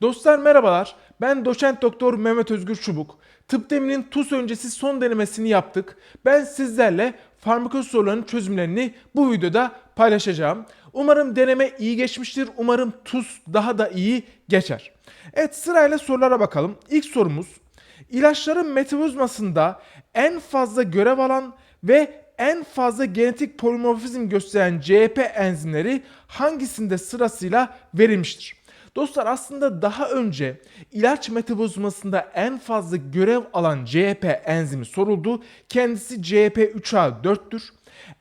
Dostlar merhabalar. Ben doçent doktor Mehmet Özgür Çubuk. Tıp deminin TUS öncesi son denemesini yaptık. Ben sizlerle farmakoloji sorularının çözümlerini bu videoda paylaşacağım. Umarım deneme iyi geçmiştir. Umarım TUS daha da iyi geçer. Evet sırayla sorulara bakalım. İlk sorumuz İlaçların metabolizmasında en fazla görev alan ve en fazla genetik polimorfizm gösteren CHP enzimleri hangisinde sırasıyla verilmiştir? Dostlar aslında daha önce ilaç metabolizmasında en fazla görev alan CHP enzimi soruldu. Kendisi CHP3A4'tür.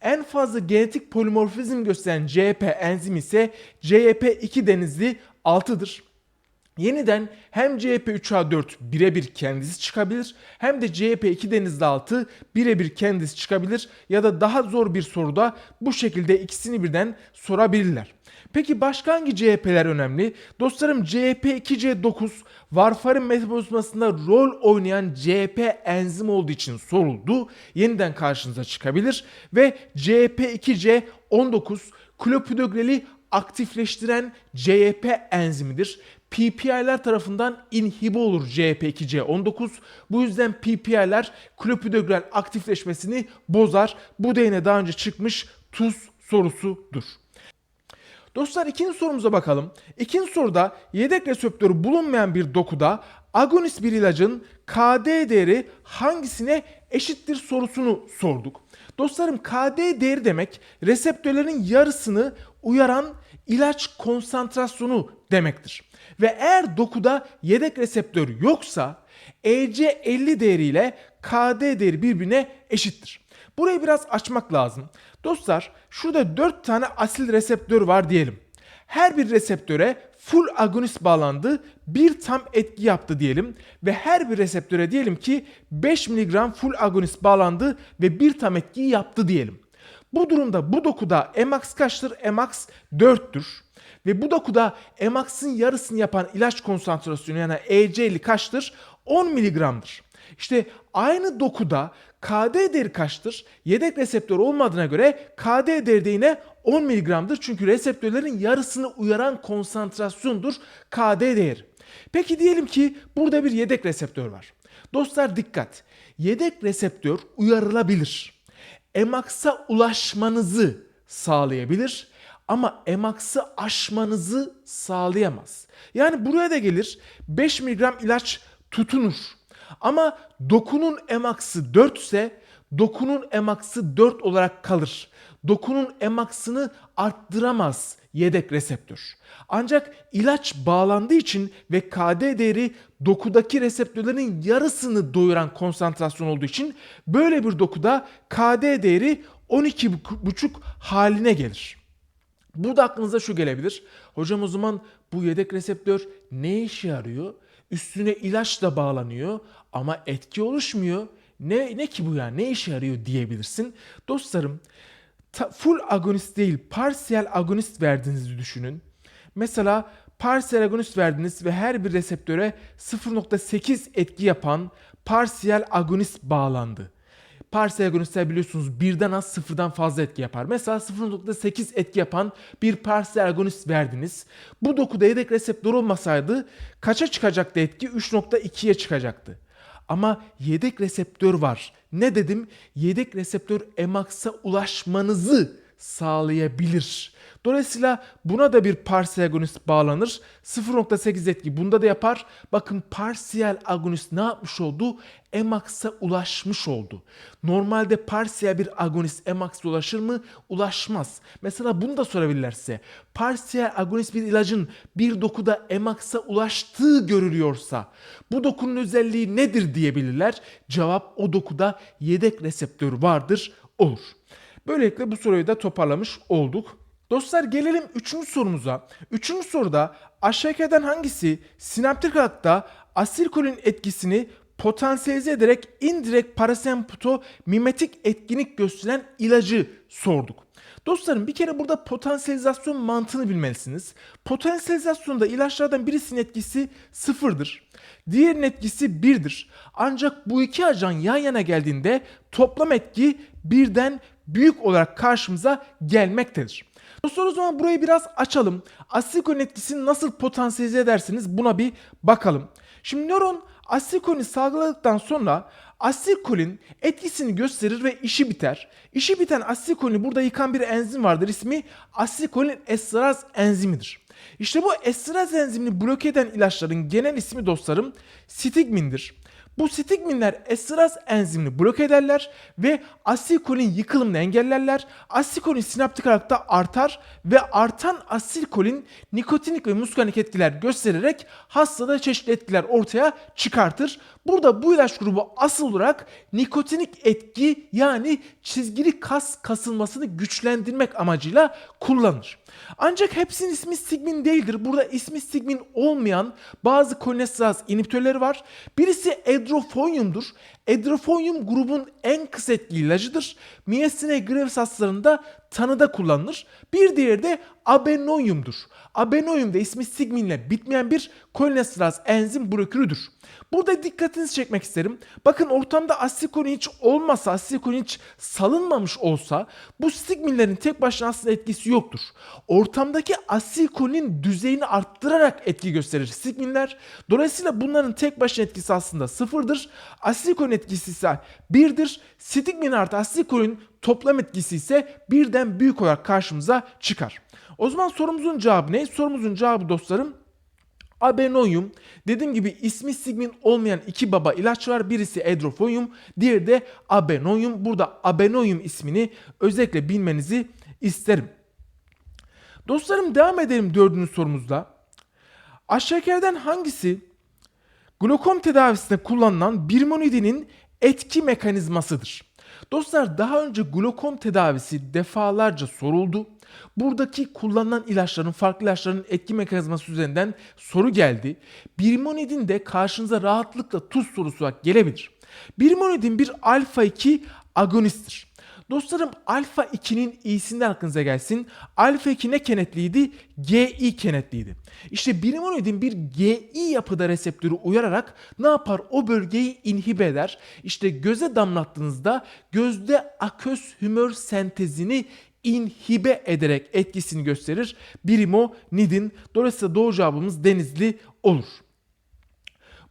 En fazla genetik polimorfizm gösteren CHP enzimi ise CHP2 denizli 6'dır. Yeniden hem CHP3A4 birebir kendisi çıkabilir hem de CHP2 denizli 6 birebir kendisi çıkabilir ya da daha zor bir soruda bu şekilde ikisini birden sorabilirler. Peki başka hangi CHP'ler önemli? Dostlarım CHP2C9 varfarin metabolizmasında rol oynayan CHP enzim olduğu için soruldu. Yeniden karşınıza çıkabilir ve CHP2C19 klopidogreli aktifleştiren CYP enzimidir. PPI'ler tarafından inhibe olur CYP2C19. Bu yüzden PPI'ler klopidogrel aktifleşmesini bozar. Bu yine daha önce çıkmış tuz sorusudur. Dostlar ikinci sorumuza bakalım. İkinci soruda yedek reseptörü bulunmayan bir dokuda agonist bir ilacın KD değeri hangisine eşittir sorusunu sorduk. Dostlarım KD değeri demek reseptörlerin yarısını uyaran ilaç konsantrasyonu demektir. Ve eğer dokuda yedek reseptör yoksa EC50 değeriyle KD değeri birbirine eşittir. Burayı biraz açmak lazım. Dostlar şurada 4 tane asil reseptör var diyelim. Her bir reseptöre full agonist bağlandı, bir tam etki yaptı diyelim ve her bir reseptöre diyelim ki 5 mg full agonist bağlandı ve bir tam etkiyi yaptı diyelim. Bu durumda bu dokuda Emax kaçtır? Emax 4'tür. Ve bu dokuda Emax'ın yarısını yapan ilaç konsantrasyonu yani EC50 kaçtır? 10 mg'dır. İşte aynı dokuda KD değeri kaçtır? Yedek reseptör olmadığına göre KD değeri de yine 10 mg'dır. Çünkü reseptörlerin yarısını uyaran konsantrasyondur KD değeri. Peki diyelim ki burada bir yedek reseptör var. Dostlar dikkat. Yedek reseptör uyarılabilir. Emax'a ulaşmanızı sağlayabilir ama Emax'ı aşmanızı sağlayamaz. Yani buraya da gelir 5 mg ilaç tutunur. Ama dokunun Emax'ı 4 ise dokunun Emax'ı 4 olarak kalır. Dokunun Emax'ını arttıramaz yedek reseptör. Ancak ilaç bağlandığı için ve KD değeri dokudaki reseptörlerin yarısını doyuran konsantrasyon olduğu için böyle bir dokuda KD değeri 12,5 haline gelir. Bu da aklınıza şu gelebilir. Hocam o zaman bu yedek reseptör ne işe yarıyor? Üstüne ilaç da bağlanıyor ama etki oluşmuyor. Ne, ne ki bu ya ne işe yarıyor diyebilirsin. Dostlarım full agonist değil parsiyel agonist verdiğinizi düşünün. Mesela parsiyel agonist verdiniz ve her bir reseptöre 0.8 etki yapan parsiyel agonist bağlandı. Parsiyel agonistler biliyorsunuz birden az sıfırdan fazla etki yapar. Mesela 0.8 etki yapan bir parsiyel agonist verdiniz. Bu dokuda yedek reseptör olmasaydı kaça çıkacaktı etki? 3.2'ye çıkacaktı. Ama yedek reseptör var. Ne dedim? Yedek reseptör Emax'a ulaşmanızı sağlayabilir. Dolayısıyla buna da bir parsiyel agonist bağlanır. 0.8 etki bunda da yapar. Bakın parsiyel agonist ne yapmış oldu? Emax'a ulaşmış oldu. Normalde parsiyel bir agonist Emax'a ulaşır mı? Ulaşmaz. Mesela bunu da sorabilirler size. Parsiyel agonist bir ilacın bir dokuda Emax'a ulaştığı görülüyorsa bu dokunun özelliği nedir diyebilirler. Cevap o dokuda yedek reseptör vardır olur. Böylelikle bu soruyu da toparlamış olduk. Dostlar gelelim üçüncü sorumuza. Üçüncü soruda aşağıdakilerden hangisi sinaptik akta asilkolin etkisini potansiyelize ederek indirekt parasemputo mimetik etkinlik gösteren ilacı sorduk. Dostlarım bir kere burada potansiyelizasyon mantığını bilmelisiniz. Potansiyelizasyonda ilaçlardan birisinin etkisi sıfırdır. Diğerinin etkisi birdir. Ancak bu iki ajan yan yana geldiğinde toplam etki birden büyük olarak karşımıza gelmektedir. Dostlar o zaman burayı biraz açalım. Asilkolin etkisini nasıl potansiyelize edersiniz buna bir bakalım. Şimdi nöron asilkolini salgıladıktan sonra asilkolin etkisini gösterir ve işi biter. İşi biten asilkolini burada yıkan bir enzim vardır. İsmi asilkolin esteraz enzimidir. İşte bu esteraz enzimini bloke eden ilaçların genel ismi dostlarım stigmindir. Bu stigminler esteraz enzimini bloke ederler ve asilkolin yıkılımını engellerler. Asilkolin sinaptik olarak artar ve artan asilkolin nikotinik ve muskanik etkiler göstererek hastada çeşitli etkiler ortaya çıkartır. Burada bu ilaç grubu asıl olarak nikotinik etki yani çizgili kas kasılmasını güçlendirmek amacıyla kullanılır. Ancak hepsinin ismi stigmin değildir. Burada ismi stigmin olmayan bazı kolinesteraz inhibitörleri var. Birisi edrofonyumdur. Edrofonyum grubun en kısa etkili ilacıdır. Myasthenia gravis hastalarında tanıda kullanılır. Bir diğeri de abenoyumdur. Abenoyum da ismi stigminle bitmeyen bir kolinesteraz enzim blokürüdür. Burada dikkatinizi çekmek isterim. Bakın ortamda asilkolin hiç olmasa, asilkolin hiç salınmamış olsa bu stigminlerin tek başına aslında etkisi yoktur. Ortamdaki asilkolin düzeyini arttırarak etki gösterir stigminler. Dolayısıyla bunların tek başına etkisi aslında sıfırdır. Asilkolin etkisi ise birdir. Stigmin artı asilkolin toplam etkisi ise birden büyük olarak karşımıza çıkar. O zaman sorumuzun cevabı ne? Sorumuzun cevabı dostlarım Abenoyum. Dediğim gibi ismi stigmin olmayan iki baba ilaç var. Birisi Edrofonyum, diğeri de Abenoyum. Burada Abenoyum ismini özellikle bilmenizi isterim. Dostlarım devam edelim dördüncü sorumuzda. Aşağıdakilerden hangisi glokom tedavisinde kullanılan birmonidinin etki mekanizmasıdır? Dostlar daha önce glokom tedavisi defalarca soruldu. Buradaki kullanılan ilaçların, farklı ilaçların etki mekanizması üzerinden soru geldi. Birmonidin de karşınıza rahatlıkla tuz sorusu olarak gelebilir. Birmonidin bir alfa 2 agonisttir. Dostlarım alfa 2'nin iyisinden aklınıza gelsin. Alfa 2 ne kenetliydi? GI kenetliydi. İşte birmonidin bir GI yapıda reseptörü uyararak ne yapar? O bölgeyi inhibe eder. İşte göze damlattığınızda gözde aköz hümör sentezini inhibe ederek etkisini gösterir. Birimonidin. Dolayısıyla doğru cevabımız denizli olur.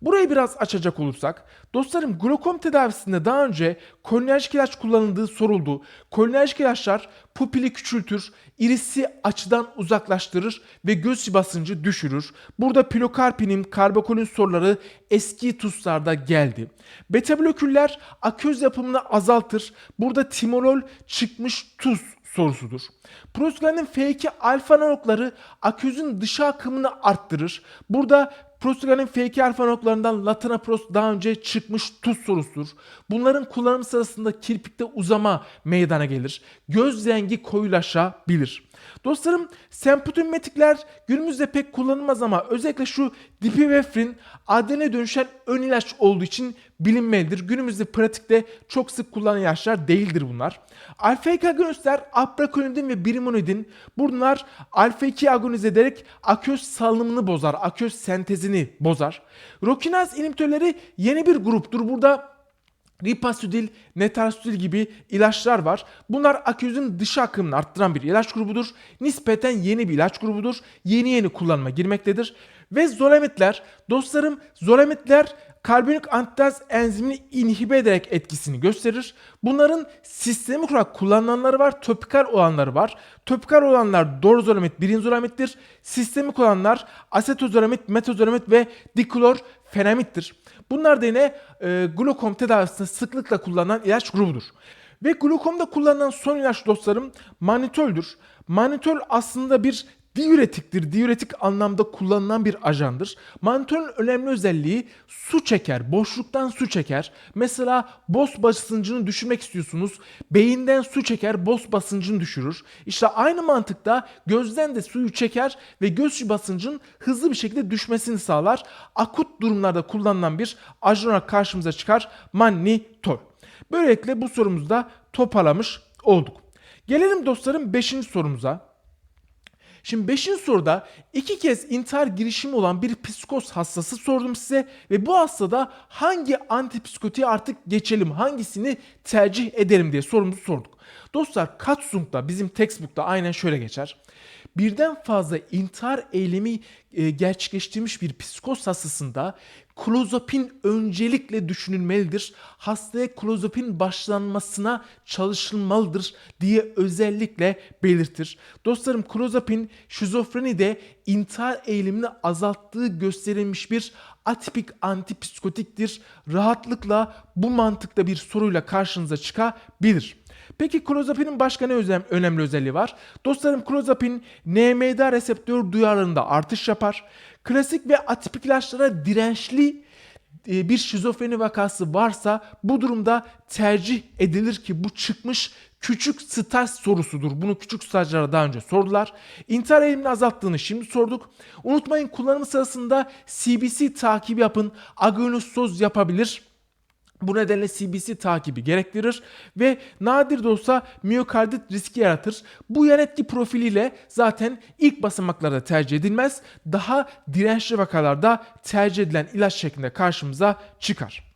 Burayı biraz açacak olursak, dostlarım glokom tedavisinde daha önce kolinerjik ilaç kullanıldığı soruldu. Kolinerjik ilaçlar pupili küçültür, irisi açıdan uzaklaştırır ve göz basıncı düşürür. Burada pilokarpinin, karbakolin soruları eski tuzlarda geldi. Beta blokürler aköz yapımını azaltır. Burada timolol çıkmış tuz sorusudur. Prostaglandin F2 alfa nokları aküzün dışa akımını arttırır. Burada prostaglandin F2 alfa noklarından latanoprost daha önce çıkmış tuz sorusudur. Bunların kullanımı sırasında kirpikte uzama meydana gelir. Göz rengi koyulaşabilir. Dostlarım semputinmetikler günümüzde pek kullanılmaz ama özellikle şu dipivefrin adene dönüşen ön ilaç olduğu için bilinmelidir. Günümüzde pratikte çok sık kullanılan ilaçlar değildir bunlar. Alfa 2 agonistler aprakonidin ve brimonidin bunlar alfa 2 agonize ederek aköz salınımını bozar, aköz sentezini bozar. Rokinaz inhibitörleri yeni bir gruptur. Burada Ripasudil, Netarsutil gibi ilaçlar var. Bunlar aküzün dış akımını arttıran bir ilaç grubudur. Nispeten yeni bir ilaç grubudur. Yeni yeni kullanıma girmektedir. Ve zolemitler, dostlarım zolemitler karbonik antitaz enzimini inhibe ederek etkisini gösterir. Bunların sistemik olarak kullanılanları var, topikal olanları var. Topikal olanlar dorzolamit, birinzolamittir. Sistemik olanlar asetozolamit, metozolamit ve diklorfenamittir. Bunlar da yine e, glokom tedavisinde sıklıkla kullanılan ilaç grubudur. Ve glokomda kullanılan son ilaç dostlarım manitoldür. Manitol aslında bir diüretiktir. Diüretik anlamda kullanılan bir ajandır. Manitolün önemli özelliği su çeker. Boşluktan su çeker. Mesela boz basıncını düşürmek istiyorsunuz. Beyinden su çeker, boz basıncını düşürür. İşte aynı mantıkta gözden de suyu çeker ve göz basıncının hızlı bir şekilde düşmesini sağlar. Akut durumlarda kullanılan bir ajan olarak karşımıza çıkar mannitol. Böylelikle bu sorumuzu da toparlamış olduk. Gelelim dostlarım 5. sorumuza. Şimdi 5. soruda iki kez intihar girişimi olan bir psikoz hastası sordum size ve bu hastada hangi antipsikotiğe artık geçelim, hangisini tercih edelim diye sorumuzu sorduk. Dostlar Katsung'da bizim textbook'ta aynen şöyle geçer. Birden fazla intihar eylemi e, gerçekleştirmiş bir psikoz hastasında klozapin öncelikle düşünülmelidir. Hastaya klozapin başlanmasına çalışılmalıdır diye özellikle belirtir. Dostlarım klozapin şizofrenide intihar eğilimini azalttığı gösterilmiş bir atipik antipsikotiktir. Rahatlıkla bu mantıkta bir soruyla karşınıza çıkabilir. Peki klozapinin başka ne özlem- önemli özelliği var? Dostlarım klozapin NMDA reseptör duyarlılığında artış yapar. Klasik ve atipik ilaçlara dirençli e, bir şizofreni vakası varsa bu durumda tercih edilir ki bu çıkmış küçük staj sorusudur. Bunu küçük stajlara daha önce sordular. İntihar eğilimini azalttığını şimdi sorduk. Unutmayın kullanımı sırasında CBC takibi yapın. Agonistoz yapabilir. Bu nedenle CBC takibi gerektirir ve nadir de olsa miyokardit riski yaratır. Bu yan etki profiliyle zaten ilk basamaklarda tercih edilmez. Daha dirençli vakalarda tercih edilen ilaç şeklinde karşımıza çıkar.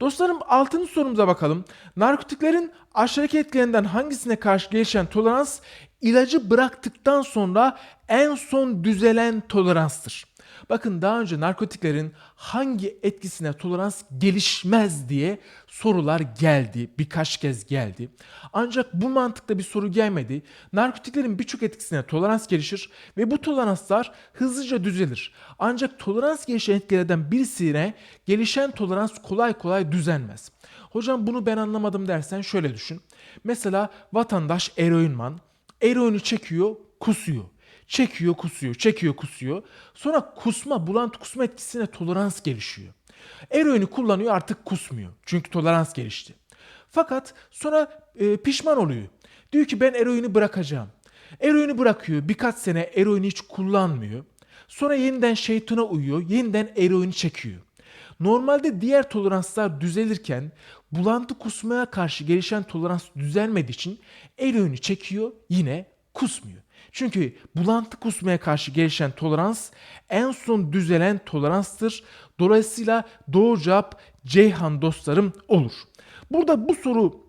Dostlarım 6. sorumuza bakalım. Narkotiklerin aşağıdaki etkilerinden hangisine karşı gelişen tolerans ilacı bıraktıktan sonra en son düzelen toleranstır. Bakın daha önce narkotiklerin hangi etkisine tolerans gelişmez diye sorular geldi. Birkaç kez geldi. Ancak bu mantıkta bir soru gelmedi. Narkotiklerin birçok etkisine tolerans gelişir ve bu toleranslar hızlıca düzelir. Ancak tolerans gelişen etkilerden birisine gelişen tolerans kolay kolay düzenmez. Hocam bunu ben anlamadım dersen şöyle düşün. Mesela vatandaş eroinman, eroini çekiyor, kusuyor. Çekiyor, kusuyor, çekiyor, kusuyor. Sonra kusma, bulantı kusma etkisine tolerans gelişiyor. Eroini kullanıyor artık kusmuyor. Çünkü tolerans gelişti. Fakat sonra e, pişman oluyor. Diyor ki ben eroini bırakacağım. Eroini bırakıyor. Birkaç sene eroini hiç kullanmıyor. Sonra yeniden şeytana uyuyor. Yeniden eroini çekiyor. Normalde diğer toleranslar düzelirken bulantı kusmaya karşı gelişen tolerans düzelmediği için eroini çekiyor yine kusmuyor. Çünkü bulantı kusmaya karşı gelişen tolerans en son düzelen toleranstır. Dolayısıyla doğru cevap Ceyhan dostlarım olur. Burada bu soru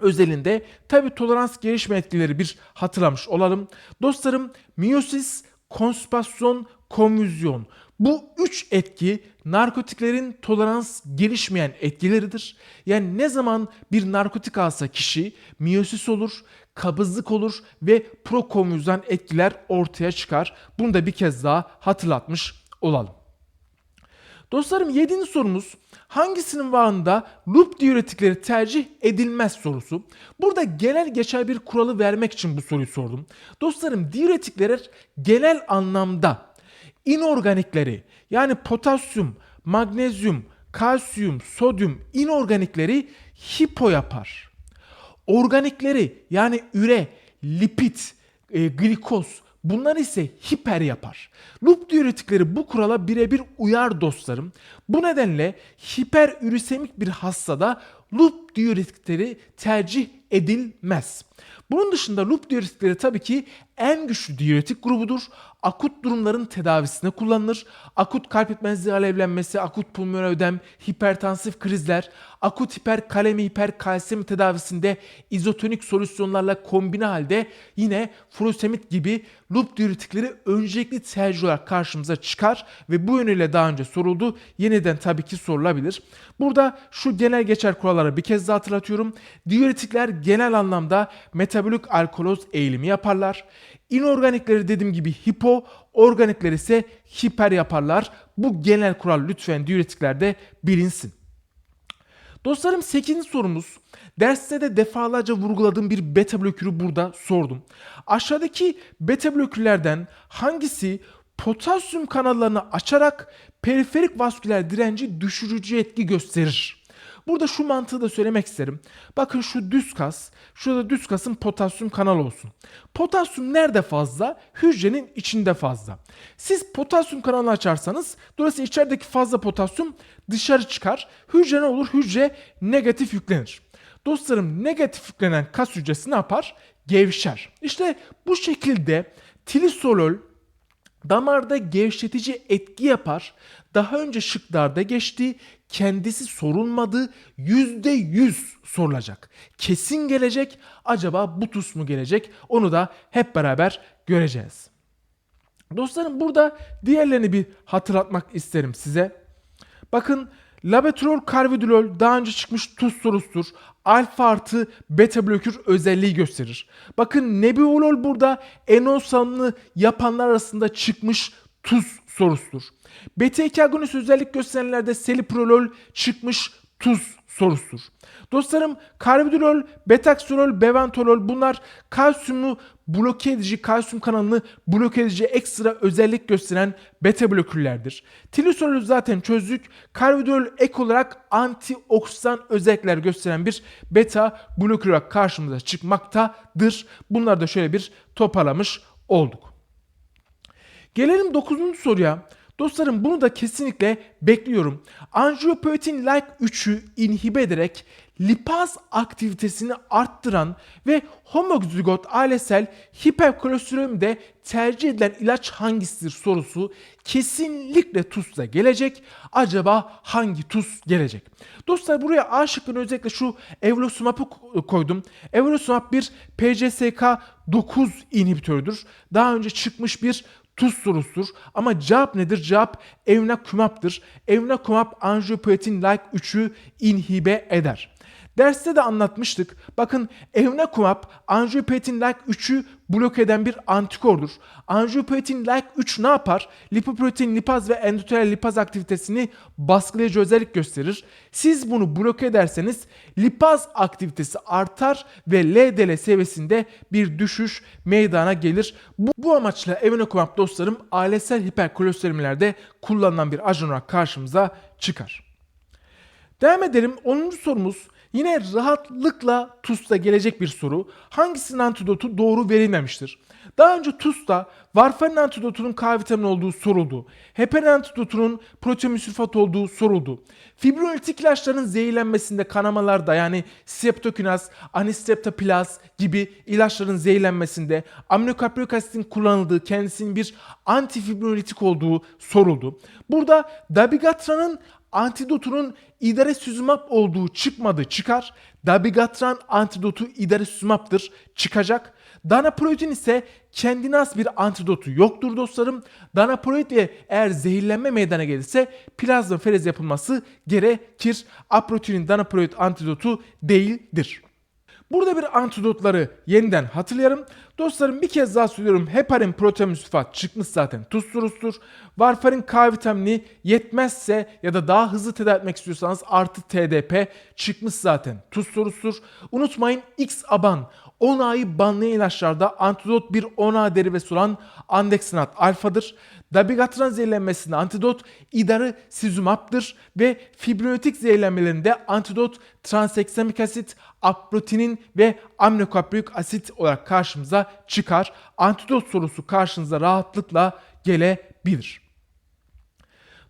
özelinde tabi tolerans gelişme etkileri bir hatırlamış olalım. Dostlarım miyosis, konspasyon, komüzyon bu üç etki narkotiklerin tolerans gelişmeyen etkileridir. Yani ne zaman bir narkotik alsa kişi miyosis olur, kabızlık olur ve prokomüzyon etkiler ortaya çıkar. Bunu da bir kez daha hatırlatmış olalım. Dostlarım 7. sorumuz hangisinin varında loop diüretikleri tercih edilmez sorusu. Burada genel geçer bir kuralı vermek için bu soruyu sordum. Dostlarım diüretikler genel anlamda inorganikleri yani potasyum, magnezyum, kalsiyum, sodyum inorganikleri hipo yapar. Organikleri yani üre, lipid, e, glikoz bunlar ise hiper yapar. Loop diüretikleri bu kurala birebir uyar dostlarım. Bu nedenle hiper ürisemik bir hastada loop diüretikleri tercih edilmez. Bunun dışında loop diüretikleri tabii ki en güçlü diüretik grubudur. Akut durumların tedavisine kullanılır. Akut kalp yetmezliği alevlenmesi, akut pulmoner ödem, hipertansif krizler, akut hiperkalemi hiperkalsemi tedavisinde izotonik solüsyonlarla kombine halde yine furosemid gibi loop diüretikleri öncelikli tercih olarak karşımıza çıkar ve bu yönüyle daha önce soruldu. Yeniden tabii ki sorulabilir. Burada şu genel geçer kuralları bir kez daha hatırlatıyorum. Diüretikler genel anlamda metabolik alkoloz eğilimi yaparlar. İnorganikleri dediğim gibi hipo, organikler ise hiper yaparlar. Bu genel kural lütfen diüretiklerde bilinsin. Dostlarım 8. sorumuz. Derste de defalarca vurguladığım bir beta blokürü burada sordum. Aşağıdaki beta blokürlerden hangisi potasyum kanallarını açarak periferik vasküler direnci düşürücü etki gösterir? Burada şu mantığı da söylemek isterim. Bakın şu düz kas, şurada düz kasın potasyum kanalı olsun. Potasyum nerede fazla? Hücrenin içinde fazla. Siz potasyum kanalını açarsanız dolayısıyla içerideki fazla potasyum dışarı çıkar. Hücre ne olur? Hücre negatif yüklenir. Dostlarım negatif yüklenen kas hücresi ne yapar? gevşer. İşte bu şekilde tilisolol damarda gevşetici etki yapar. Daha önce şıklarda geçti. Kendisi sorulmadı. Yüzde yüz sorulacak. Kesin gelecek. Acaba butus mu gelecek? Onu da hep beraber göreceğiz. Dostlarım burada diğerlerini bir hatırlatmak isterim size. Bakın labetrol karvedilol daha önce çıkmış tuz sorusudur. Alfa artı beta blokür özelliği gösterir. Bakın nebiolol burada enosamlı yapanlar arasında çıkmış tuz sorusudur. Beta 2 agonist özellik gösterenlerde seliprolol çıkmış tuz sorusudur. Dostlarım karvedilol, betaksirol, bevantolol bunlar kalsiyumu bloke edici, kalsiyum kanalını bloke edici ekstra özellik gösteren beta blokürlerdir. Tilisolol zaten çözdük. Karvedilol ek olarak antioksidan özellikler gösteren bir beta blokür olarak karşımıza çıkmaktadır. Bunları da şöyle bir toparlamış olduk. Gelelim 9. soruya. Dostlarım bunu da kesinlikle bekliyorum. Angiopoietin like 3'ü inhibe ederek lipaz aktivitesini arttıran ve homozigot ailesel hiperkolesterolimde tercih edilen ilaç hangisidir sorusu kesinlikle TUS'la gelecek. Acaba hangi TUS gelecek? Dostlar buraya A şıkkını özellikle şu Evolosumab'ı koydum. Evolosumab bir PCSK 9 inhibitörüdür. Daha önce çıkmış bir tuz sorusudur. Ama cevap nedir? Cevap evnakumap'tır. Evnakumap angiopoietin like 3'ü inhibe eder. Derste de anlatmıştık. Bakın evnakumap angiopoietin like 3'ü blok eden bir antikordur. Angiopoietin like 3 ne yapar? Lipoprotein lipaz ve endotel lipaz aktivitesini baskılayıcı özellik gösterir. Siz bunu bloke ederseniz lipaz aktivitesi artar ve LDL seviyesinde bir düşüş meydana gelir. Bu, bu amaçla evnakumap dostlarım ailesel hiperkolesterolimlerde kullanılan bir ajan olarak karşımıza çıkar. Devam edelim. 10. sorumuz yine rahatlıkla TUS'ta gelecek bir soru. Hangisinin antidotu doğru verilmemiştir? Daha önce TUS'ta varfarin antidotunun K vitamini olduğu soruldu. Heparin antidotunun protein sülfat olduğu soruldu. Fibrinolitik ilaçların zehirlenmesinde kanamalarda yani streptokinaz, anistreptoplaz gibi ilaçların zehirlenmesinde aminokaprik asitin kullanıldığı kendisinin bir antifibrinolitik olduğu soruldu. Burada dabigatranın antidotunun idaresizumab olduğu çıkmadı çıkar. Dabigatran antidotu idaresizumab'dır çıkacak. Danaproidin ise kendine has bir antidotu yoktur dostlarım. Danaproid'e eğer zehirlenme meydana gelirse plazma ferez yapılması gerekir. Aprotilin danaproid antidotu değildir. Burada bir antidotları yeniden hatırlayalım. Dostlarım bir kez daha söylüyorum. Heparin protein çıkmış zaten tuz sorusudur. Varfarin K vitamini yetmezse ya da daha hızlı tedavi etmek istiyorsanız artı TDP çıkmış zaten tuz sorusudur. Unutmayın X-aban 10 ayı banlayan ilaçlarda antidot bir 10A derivesi olan andexanat alfadır. Dabigatran zehirlenmesinde antidot idarı sizumaptır ve fibrinotik zehirlenmelerinde antidot transeksamik asit, aprotinin ve aminokaprik asit olarak karşımıza çıkar. Antidot sorusu karşınıza rahatlıkla gelebilir.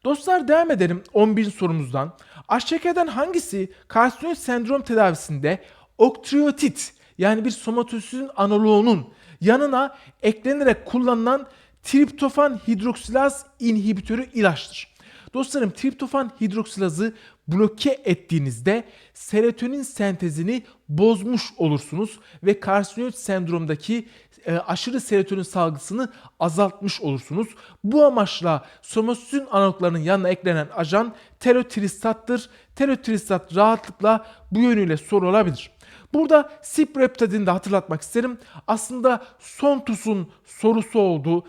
Dostlar devam edelim 11 sorumuzdan. Aşağıdakilerden hangisi karsinoid sendrom tedavisinde oktriotit yani bir somatosinin analoğunun yanına eklenerek kullanılan triptofan hidroksilaz inhibitörü ilaçtır. Dostlarım triptofan hidroksilazı bloke ettiğinizde serotonin sentezini bozmuş olursunuz ve karsinoid sendromdaki e, aşırı serotonin salgısını azaltmış olursunuz. Bu amaçla somatosin analoglarının yanına eklenen ajan terotristattır. Terotristat rahatlıkla bu yönüyle soru olabilir. Burada Cipreptadin'i de hatırlatmak isterim. Aslında son TUS'un sorusu oldu.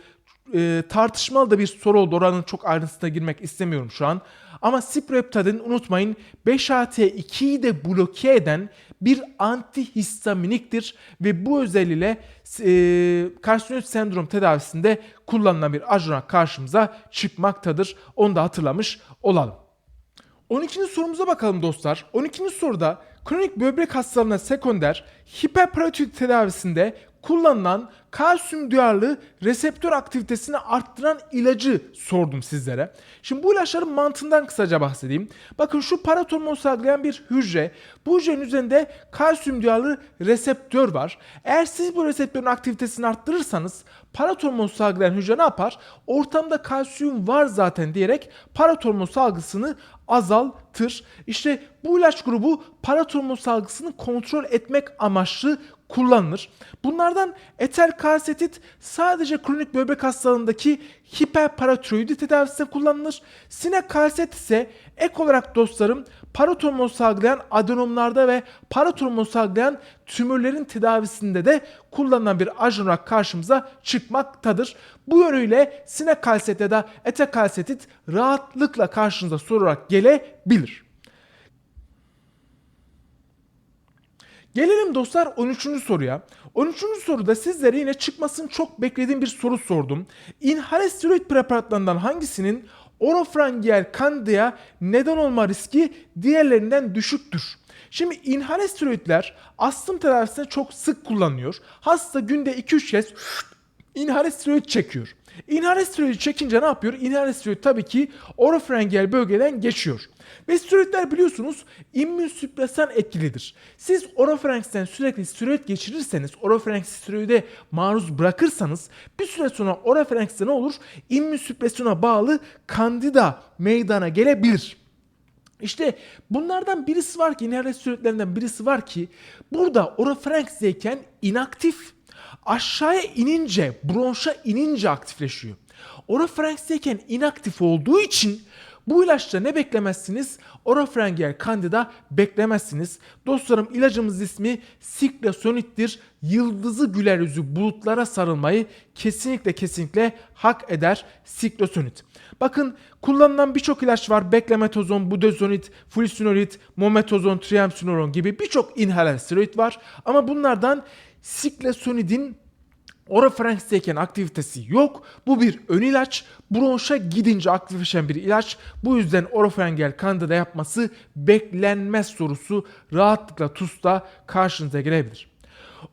E, tartışmalı da bir soru oldu. Oranın çok ayrıntısına girmek istemiyorum şu an. Ama Cipreptadin unutmayın 5-AT2'yi de bloke eden bir antihistaminiktir ve bu özelliğiyle e, karsinoid sendrom tedavisinde kullanılan bir ajan karşımıza çıkmaktadır. Onu da hatırlamış olalım. 12. sorumuza bakalım dostlar. 12. soruda kronik böbrek hastalarına sekonder hiperparatiroid tedavisinde kullanılan kalsiyum duyarlı reseptör aktivitesini arttıran ilacı sordum sizlere. Şimdi bu ilaçların mantığından kısaca bahsedeyim. Bakın şu paratormon salgılayan bir hücre. Bu hücrenin üzerinde kalsiyum duyarlı reseptör var. Eğer siz bu reseptörün aktivitesini arttırırsanız paratormon salgılayan hücre ne yapar? Ortamda kalsiyum var zaten diyerek paratormon salgısını azaltır. İşte bu ilaç grubu paratormon salgısını kontrol etmek amaçlı kullanılır. Bunlardan etel kalsetit sadece kronik böbrek hastalığındaki hiperparatiroidi tedavisinde kullanılır. Sinekalset ise ek olarak dostlarım paratormon salgılayan adenomlarda ve paratormon salgılayan tümörlerin tedavisinde de kullanılan bir ajan olarak karşımıza çıkmaktadır. Bu yönüyle sinekalset ya da etekalsetit rahatlıkla karşınıza soru gelebilir. Gelelim dostlar 13. soruya. 13. soruda sizlere yine çıkmasını çok beklediğim bir soru sordum. İnhale steroid preparatlarından hangisinin orofaryngel kandidaya neden olma riski diğerlerinden düşüktür? Şimdi inhale steroidler astım tedavisinde çok sık kullanılıyor. Hasta günde 2-3 kez inhale steroid çekiyor. İnhale steroidi çekince ne yapıyor? İnhale steroid tabii ki orofaryngel bölgeden geçiyor. Ve steroidler biliyorsunuz immün süpresan etkilidir. Siz orofaringsten sürekli steroid geçirirseniz, orofaring steroide maruz bırakırsanız bir süre sonra orofaringste ne olur? İmmün süpresiyona bağlı kandida meydana gelebilir. İşte bunlardan birisi var ki, inhale steroidlerinden birisi var ki burada orofaringsteyken inaktif aşağıya inince, bronşa inince aktifleşiyor. Orofaringsteyken inaktif olduğu için bu ilaçta ne beklemezsiniz? Orofaryngel kandida beklemezsiniz. Dostlarım ilacımız ismi Siklasonit'tir. Yıldızı güler yüzü bulutlara sarılmayı kesinlikle kesinlikle hak eder Siklasonit. Bakın kullanılan birçok ilaç var. Beklemetozon, budesonid, flusinolid, mometozon, triamcinolone gibi birçok inhaler steroid var. Ama bunlardan Siklasonid'in Orofaringsteyken aktivitesi yok. Bu bir ön ilaç. Bronşa gidince aktifleşen bir ilaç. Bu yüzden orofaringel kandida yapması beklenmez sorusu rahatlıkla TUS'ta karşınıza gelebilir.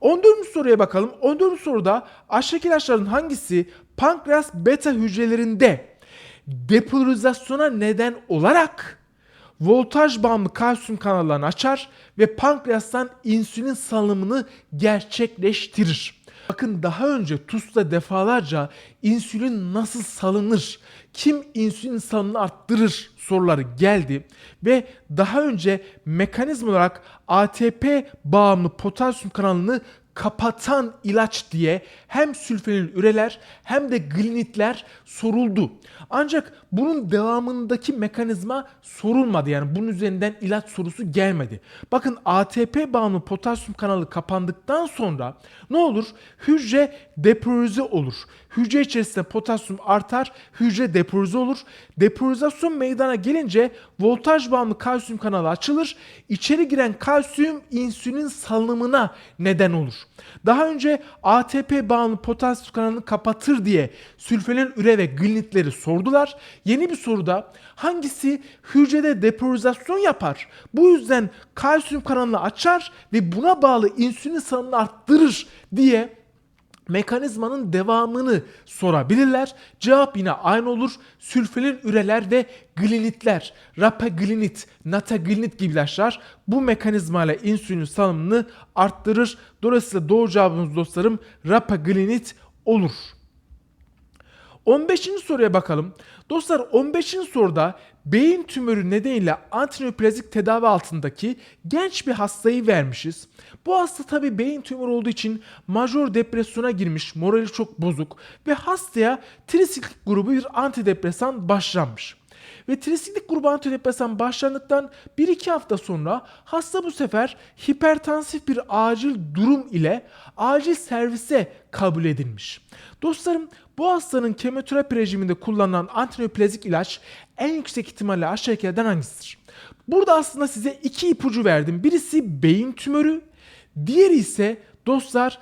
14. soruya bakalım. 14. soruda aşağıdaki ilaçların hangisi pankreas beta hücrelerinde depolarizasyona neden olarak voltaj bağımlı kalsiyum kanallarını açar ve pankreastan insülin salınımını gerçekleştirir. Bakın daha önce TUS'ta defalarca insülin nasıl salınır, kim insülin salınımını arttırır soruları geldi ve daha önce mekanizma olarak ATP bağımlı potasyum kanalını kapatan ilaç diye hem sülfenil üreler hem de glinitler soruldu. Ancak bunun devamındaki mekanizma sorulmadı. Yani bunun üzerinden ilaç sorusu gelmedi. Bakın ATP bağımlı potasyum kanalı kapandıktan sonra ne olur? Hücre depolarize olur. Hücre içerisinde potasyum artar, hücre depolarize olur. Depolarizasyon meydana gelince voltaj bağımlı kalsiyum kanalı açılır. İçeri giren kalsiyum insülin salınımına neden olur. Daha önce ATP bağımlı potasyum kanalını kapatır diye sülfenil üre ve glinitleri sordular. Yeni bir soruda hangisi hücrede depolarizasyon yapar? Bu yüzden kalsiyum kanalını açar ve buna bağlı insülin salınımını arttırır diye mekanizmanın devamını sorabilirler. Cevap yine aynı olur. Sülfenil üreler ve glinitler, rapaglinit, nataglinit gibi ilaçlar bu mekanizmayla insülin salımını arttırır. Dolayısıyla doğru cevabımız dostlarım rapaglinit olur. 15. soruya bakalım. Dostlar 15. soruda beyin tümörü nedeniyle antineoplazik tedavi altındaki genç bir hastayı vermişiz. Bu hasta tabi beyin tümörü olduğu için majör depresyona girmiş, morali çok bozuk ve hastaya trisiklik grubu bir antidepresan başlanmış. Ve trisiklik grubu antidepresan başlandıktan 1-2 hafta sonra hasta bu sefer hipertansif bir acil durum ile acil servise kabul edilmiş. Dostlarım bu hastanın kemoterapi rejiminde kullanılan antineoplazik ilaç en yüksek ihtimalle aşağıdakilerden hangisidir? Burada aslında size iki ipucu verdim. Birisi beyin tümörü, diğeri ise dostlar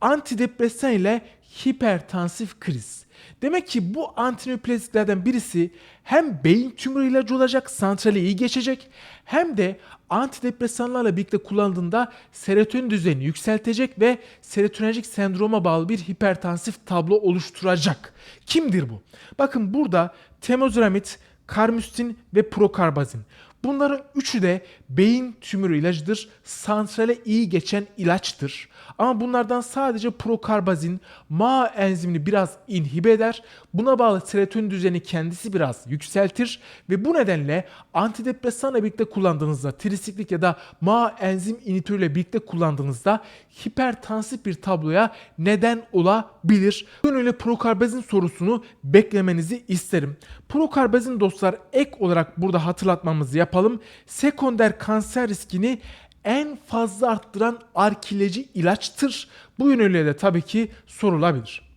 antidepresan ile hipertansif kriz. Demek ki bu antinöplazitlerden birisi hem beyin tümörü ilacı olacak, santrale iyi geçecek hem de antidepresanlarla birlikte kullanıldığında serotonin düzeyini yükseltecek ve serotonerjik sendroma bağlı bir hipertansif tablo oluşturacak. Kimdir bu? Bakın burada temozolomid, karmüstin ve prokarbazin. Bunların üçü de beyin tümörü ilacıdır. Santrale iyi geçen ilaçtır. Ama bunlardan sadece prokarbazin MA enzimini biraz inhibe eder. Buna bağlı serotonin düzeyini kendisi biraz yükseltir ve bu nedenle antidepresanla birlikte kullandığınızda trisiklik ya da MA enzim inhibitörüyle birlikte kullandığınızda hipertansif bir tabloya neden olabilir. Yönüyle prokarbazin sorusunu beklemenizi isterim. Prokarbazin dostlar ek olarak burada hatırlatmamızı yapalım. Sekonder kanser riskini en fazla arttıran arkileci ilaçtır. Bu yönüyle de tabii ki sorulabilir.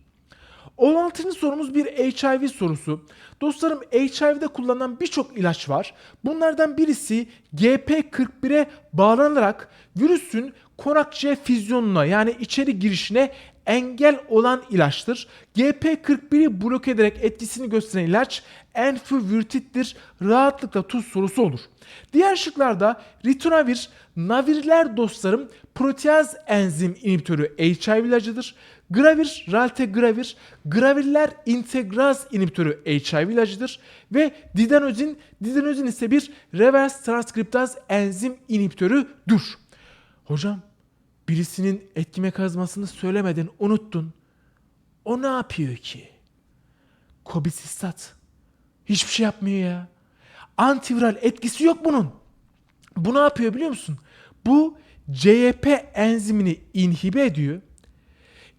16. sorumuz bir HIV sorusu. Dostlarım HIV'de kullanılan birçok ilaç var. Bunlardan birisi GP41'e bağlanarak virüsün konak-C füzyonuna yani içeri girişine engel olan ilaçtır. GP41'i bloke ederek etkisini gösteren ilaç enfüvirtittir. Rahatlıkla tuz sorusu olur. Diğer şıklarda ritonavir, navirler dostlarım proteaz enzim inhibitörü HIV ilacıdır. Gravir, raltegravir, gravirler integraz inhibitörü HIV ilacıdır. Ve didenozin, didenozin ise bir reverse transkriptaz enzim inhibitörüdür. Hocam birisinin etki mekanizmasını söylemedin, unuttun. O ne yapıyor ki? Kobisistat. Hiçbir şey yapmıyor ya. Antiviral etkisi yok bunun. Bu ne yapıyor biliyor musun? Bu CYP enzimini inhibe ediyor.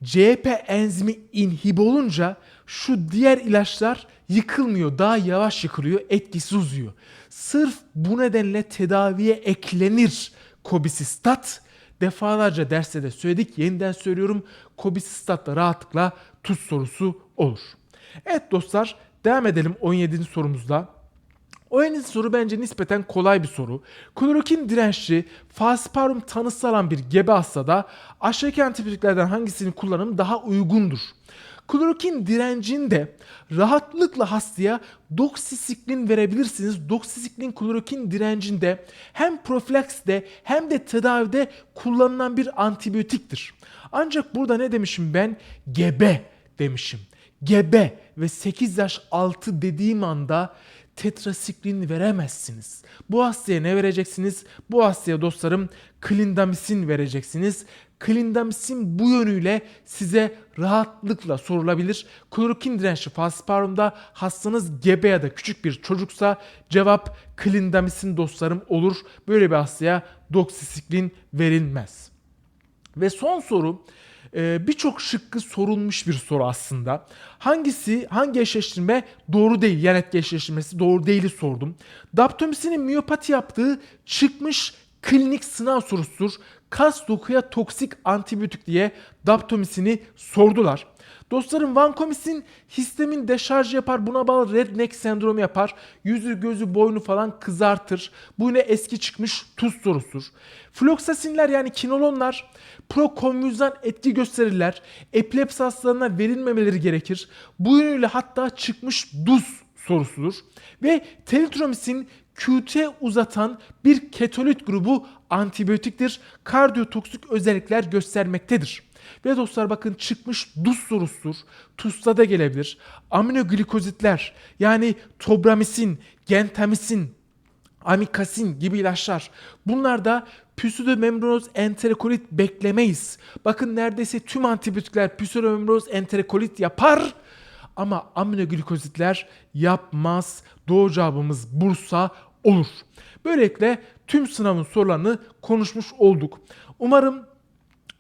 CYP enzimi inhibe olunca şu diğer ilaçlar yıkılmıyor. Daha yavaş yıkılıyor. Etkisi uzuyor. Sırf bu nedenle tedaviye eklenir kobisistat. Defalarca derste de söyledik. Yeniden söylüyorum. Kobisistat da rahatlıkla tuz sorusu olur. Evet dostlar devam edelim 17. sorumuzda. O soru bence nispeten kolay bir soru. Klorokin dirençli falciparum tanısı alan bir gebe hastada aşağıdaki antibiyotiklerden hangisinin kullanımı daha uygundur? Klorokin direncinde rahatlıkla hastaya doksisiklin verebilirsiniz. Doksisiklin klorokin direncinde hem profilakside hem de tedavide kullanılan bir antibiyotiktir. Ancak burada ne demişim ben? Gebe demişim. Gebe ve 8 yaş altı dediğim anda tetrasiklin veremezsiniz. Bu hastaya ne vereceksiniz? Bu hastaya dostlarım klindamisin vereceksiniz. Klindamisin bu yönüyle size rahatlıkla sorulabilir. Klorokin dirençli falciparumda hastanız gebe ya da küçük bir çocuksa cevap klindamisin dostlarım olur. Böyle bir hastaya doksisiklin verilmez. Ve son soru e, birçok şıkkı sorulmuş bir soru aslında. Hangisi, hangi eşleştirme doğru değil, yan etki eşleştirmesi doğru değili sordum. Daptomisinin miyopati yaptığı çıkmış klinik sınav sorusudur. Kas dokuya toksik antibiyotik diye daptomisini sordular. Dostlarım vankomisin histamin deşarj yapar. Buna bağlı redneck sendromu yapar. Yüzü gözü boynu falan kızartır. Bu yine eski çıkmış tuz sorusudur. Floksasinler yani kinolonlar prokonvülzan etki gösterirler. Epilepsi hastalarına verilmemeleri gerekir. Bu yönüyle hatta çıkmış duz sorusudur. Ve telitromisin QT uzatan bir ketolit grubu antibiyotiktir. Kardiyotoksik özellikler göstermektedir. Ve dostlar bakın çıkmış duz sorusudur. TUS'ta da gelebilir. Aminoglikozitler yani tobramisin, gentamisin, amikasin gibi ilaçlar. Bunlarda pseudomembroz enterokolit beklemeyiz. Bakın neredeyse tüm antibiyotikler pseudomembroz enterokolit yapar ama aminoglikozitler yapmaz. Doğru cevabımız Bursa olur. Böylelikle tüm sınavın sorularını konuşmuş olduk. Umarım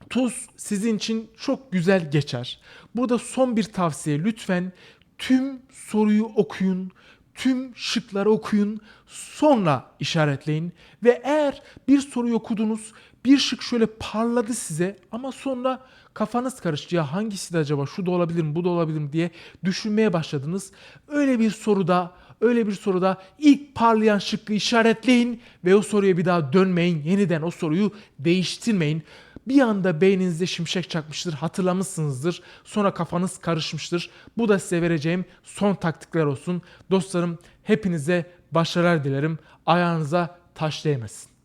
tuz sizin için çok güzel geçer. Burada son bir tavsiye lütfen tüm soruyu okuyun, tüm şıkları okuyun, sonra işaretleyin ve eğer bir soruyu okudunuz, bir şık şöyle parladı size ama sonra kafanız karıştı ya hangisi de acaba şu da olabilir mi bu da olabilir mi diye düşünmeye başladınız. Öyle bir soruda öyle bir soruda ilk parlayan şıkkı işaretleyin ve o soruya bir daha dönmeyin. Yeniden o soruyu değiştirmeyin. bir anda beyninizde şimşek çakmıştır, hatırlamışsınızdır. Sonra kafanız karışmıştır. Bu da size vereceğim son taktikler olsun. Dostlarım hepinize başarılar dilerim. Ayağınıza taş değmesin.